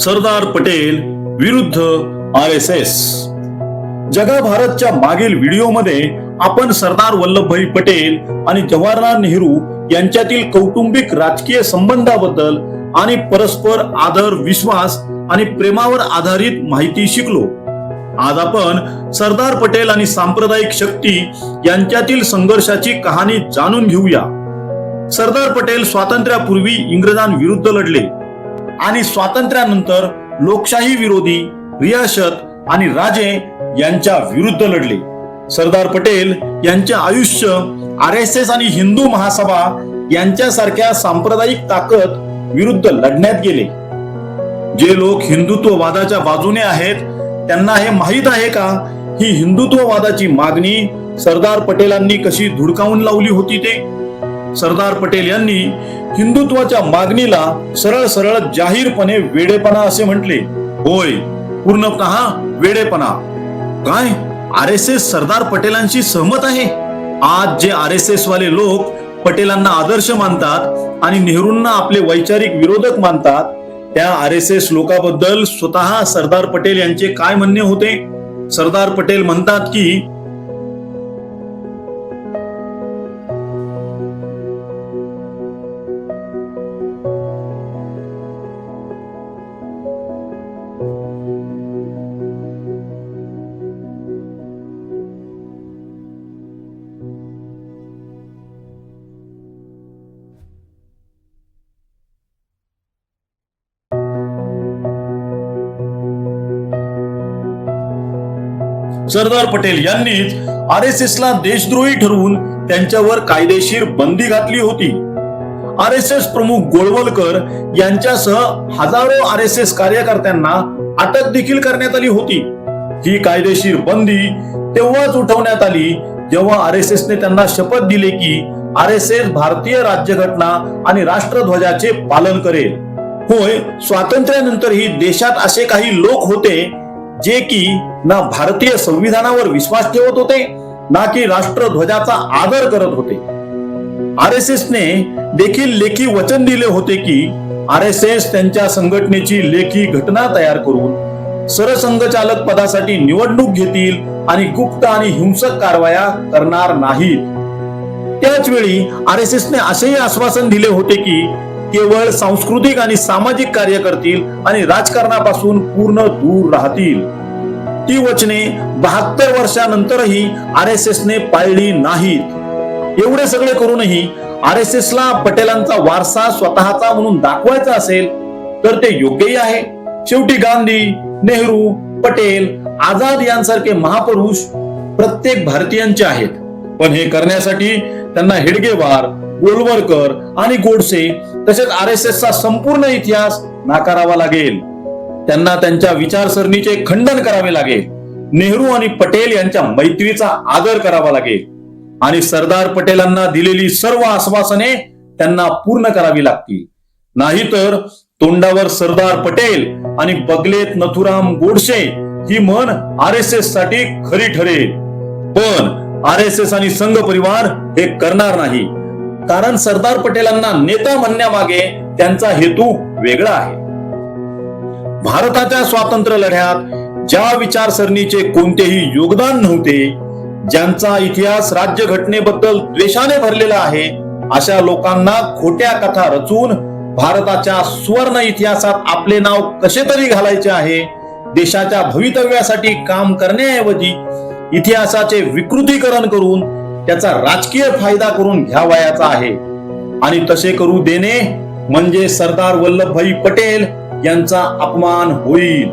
सरदार पटेल विरुद्ध R S S. जगा भारतच्या मागील व्हिडिओमध्ये आपण सरदार वल्लभभाई पटेल आणि जवाहरलाल नेहरू यांच्यातील कौटुंबिक राजकीय संबंधाबद्दल आणि परस्पर आदर विश्वास आणि प्रेमावर आधारित माहिती शिकलो. आज आपण सरदार पटेल आणि सांप्रदायिक शक्ती यांच्यातील संघर्षाची कहाणी जाणून घेऊया. सरदार पटेल स्वातंत्र्यापूर्वी इंग्रजांविरुद्ध लढले. आणि स्वातंत्र्यानंतर लोकशाही विरोधी रियासत आणि राजे यांच्या विरुद्ध लढले. सरदार पटेल यांचे आयुष्य आर एस एस आणि हिंदू महासभा यांच्यासारख्या सांप्रदायिक ताकद विरुद्ध लढण्यात गेले. जे लोक हिंदुत्ववादाच्या बाजूने आहेत त्यांना हे माहीत आहे का? ही हिंदुत्ववादाची मागणी सरदार पटेलांनी कशी धुडकावून लावली होती ते? सरदार पटेल यांनी हिंदुत्वाच्या मागणीला सरळ सरळ जाहीरपणे वेडेपणा असे म्हटले. होय पूर्णतः वेडेपणा. काय? आर एस एस सरदार पटेलांशी सहमत आहे? आज जे आर एस एस वाले लोक पटेलांना आदर्श मानतात आणि नेहरूंना आपले वैचारिक विरोधक मानतात त्या आर एस एस लोकाबद्दल स्वतः सरदार पटेल यांचे काय म्हणणे होते? सरदार पटेल म्हणतात की सरदार पटेल यांनीच आर एस एस ला देशद्रोही ठरवून त्यांच्यावर कायदेशीर बंदी घातली होती. आर एस एस प्रमुख गोळवलकर यांच्यासह हजारो आर एस एस कार्यकर्त्यांना अटक देखील करण्यात आली होती. ही कायदेशीर बंदी तेव्हाच उठवण्यात आली जेव्हा आर एस ने त्यांना शपथ दिली की आर एस एस भारतीय राज्यघटना आणि राष्ट्रध्वजाचे पालन करेल. होय स्वातंत्र्यानंतरही देशात असे काही लोक होते जे की ना भारतीय संविधानावर विश्वास ठेवत होते ना की राष्ट्रध्वजाचा आदर करत होते. आर एस एस ने देखील लेखी वचन दिले होते की आर एस एस त्यांच्या संघटनेची लेखी घटना तयार करून सरसंघचालक पदासाठी निवडणूक घेतील आणि गुप्त आणि हिंसक कारवाया करणार नाहीत. त्याच वेळी आर एस एस ने असेही आश्वासन दिले होते की केवळ सांस्कृतिक आणि सामाजिक कार्य करतील आणि राजकारणापासून पूर्ण दूर राहतील. ती वचने बहात्तर वर्षानंतरही आर एस एस ने पाळली नाहीत. एवढे सगळे करूनही आर एस एस ला पटेलांचा वारसा स्वतःचा म्हणून दाखवायचा असेल तर ते योग्यही आहे. शेवटी गांधी नेहरू पटेल आझाद यांसारखे महापुरुष प्रत्येक भारतीयांचे आहेत. पण हे करण्यासाठी त्यांना हेडगेवार गोलवरकर आणि गोडसे तसेच आर एस एसचा संपूर्ण इतिहास नाकारावा लागेल. त्यांना त्यांच्या विचारसरणीचे खंडन करावे लागेल. नेहरू आणि पटेल यांच्या मैत्रीचा आदर करावा लागेल. आणि सरदार पटेलांना दिलेली सर्व आश्वासने त्यांना पूर्ण करावी लागतील. नाहीतर तोंडावर सरदार पटेल आणि बगलेत नथुराम गोडसे ही म्हण आर एस एससाठी खरी ठरेल. पण आर एस एस आणि संघ परिवार हे करणार नाही. कारण सरदार पटेलांना नेता म्हणण्यामागे त्यांचा हेतू वेगळा आहे. भारताच्या स्वातंत्र्य लढ्यात ज्या विचारसरणीचे कोणतेही योगदान नव्हते ज्यांचा इतिहास राज्यघटनेबद्दल द्वेषाने भरलेला आहे अशा लोकांना खोट्या कथा रचून भारताच्या सुवर्ण इतिहासात आपले नाव कसे तरी घालायचे आहे देशाच्या भवितव्यासाठी काम करण्याऐवजी इतिहासाचे विकृतीकरण करून त्याचा राजकीय फायदा करून घ्यावयाचा आहे. आणि तसे करू देणे म्हणजे सरदार वल्लभभाई पटेल यांचा अपमान होईल.